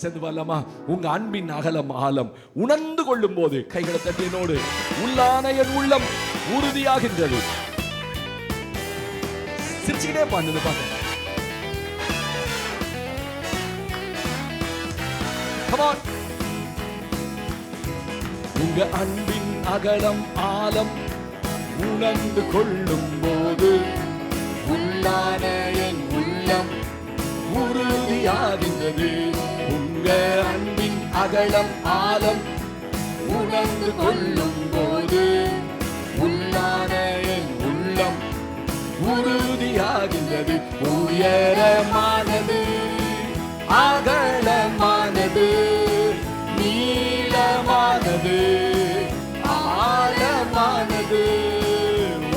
சென்று வரலாமா? உங்க அன்பின் அகலம் ஆழம். உணர்ந்து கொள்ளும் போது கைகளை தட்டினோடு உள்ளான என் உள்ளம் உறுதியாகின்றது. சிரிச்சுக்கிட்டே பண்ணுது பாருங்க உங்க அன்பின் அகலம் ஆழம் உணர்ந்து கொள்ளும் போது உள்ளான என் உள்ளம் உறுதியாகின்றது. உங்க அன்பின் அகலம் ஆழம் உணர்ந்து கொள்ளும் போது உள்ளான என் உள்ளம் உறுதியாகின்றது. உயரமானது அகலமானது நீளமானது ஆழமானது.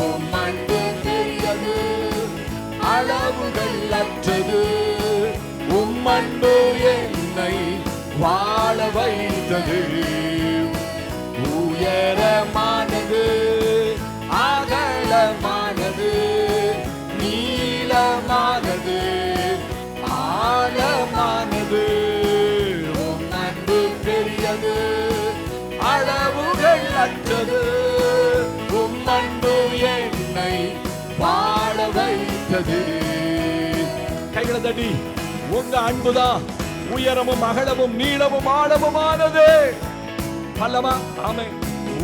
உம் பெரியது அளவுகள் அற்றது. உம்மன்பு அன்பு என்னை வாழ வைத்தது. உயரமானது அகலமானது நீளமானது ஆழமானது. உம் அன்பு பெரியது அளவுகள் அற்றது. உம் அன்பு என்னை வாழ வைத்தது. கைகளை தட்டி உங்க அன்புதான் உயரமும் அகலமும் நீளமும் ஆழமுமானது. பல்லமா ஆமை.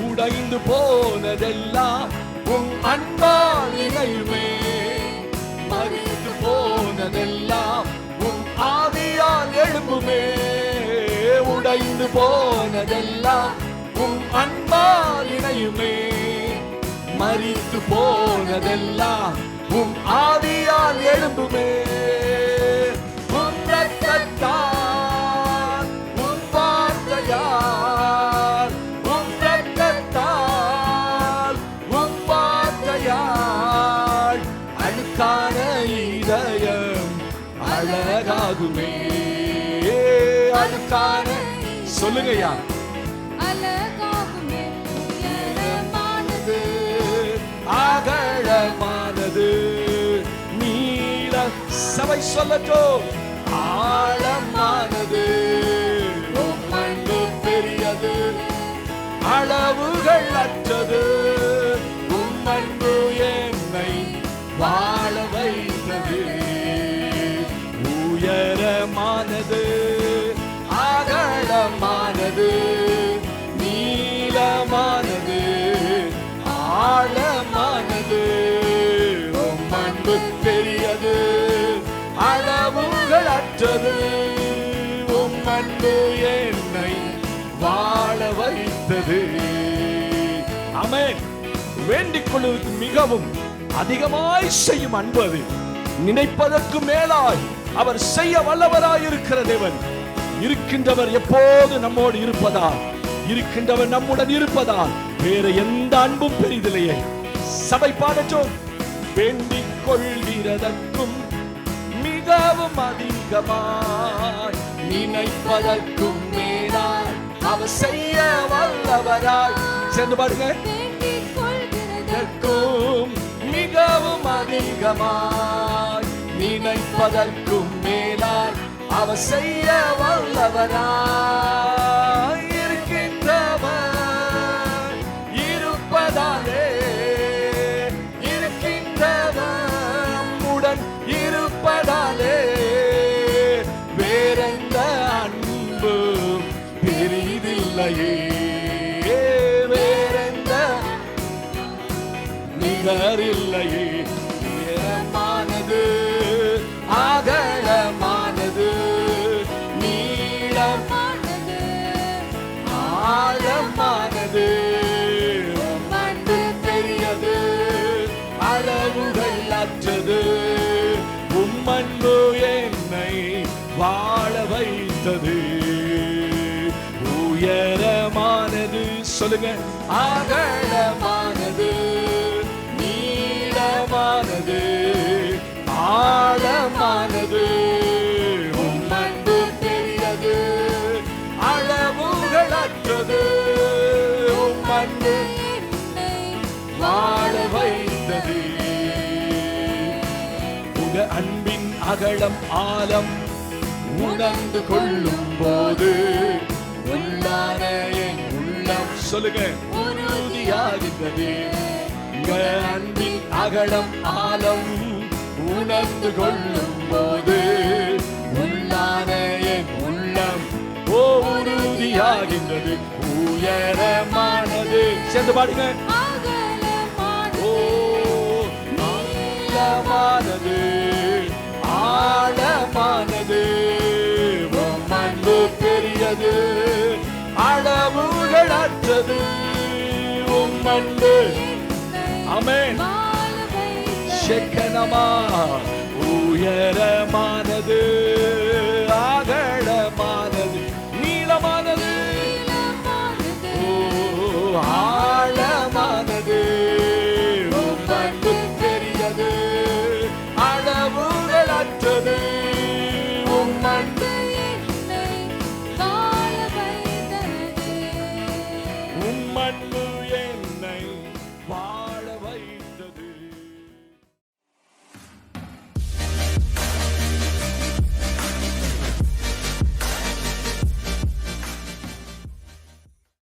உடைந்து போனதெல்லாம் உன் அன்பால் இணையுமே மறித்து போனதெல்லாம் உன் ஆவியால் எழும்புமே. உடைந்து போனதெல்லாம் உன் அன்பால் இணையுமே மறித்து போனதெல்லாம் உன் ஆவியால் எழும்புமே. உன் ரத்தத்தால் அழகாகுமே. அழுக்கான. சொல்லுங்கய்யா. அழகாகுமே. அகலமானது நீள சபை சொல்லட்டும் ஆழமானது. அன்பு பெரியது. அளவுகள் அற்றது. அன்பு என்னை வாழ வைத்தது ஆமென். வேண்டிக் கொள்வதற்கு மிகவும் அதிகமாய் செய்யும் அன்பது நினைப்பதற்கு மேலாய் அவர் செய்ய வல்லவராயிருக்கிற தேவன். இருக்கின்றவர் எப்போது நம்மோடு இருப்பதால் இருக்கின்றவர் நம்முடன் இருப்பதால் வேற எந்த அன்பும் பெரிதில்லையே. சபை பாடச்சோம். வேண்டிக் கொள்கிறதற்கும் மிகவும் அதிகமாய் நினைப்பதற்கும் அவர் செய்ய வல்லவராய். சேர்ந்து பாருங்க மிகவும் அதிகமாய். நினைப்பதற்கும் மேலாய். அவர் செய்ய வல்லவராய். நிகரில்லையே உயரமானது அகலமானது நீளமானது ஆழமானது. மண்டு பெரியது அளவுகள் அற்றது. உம்மன்பு என்னை வாழ வைத்தது. உயரமானது சொல்லுங்க. அகலமான அகலம் ஆழம் உணர்ந்து கொள்ளும் போது உள்ளான என் உள்ளம் சொல்லுங்க. உறுதியாகின்றது. உங்க அன்பின் அகலம் ஆழம் உணர்ந்து கொள்ளும் போது உள்ளான என் உள்ளம் ஓ உறுதியாகின்றது. உயரமானது. சேர்ந்து பாடுங்க. ஓ நீளமானது ஆழமானது உம் அன்பு பெரியது அளவுகளற்றது. உம் அன்பு. வைத்த செக்கனமா உயரமான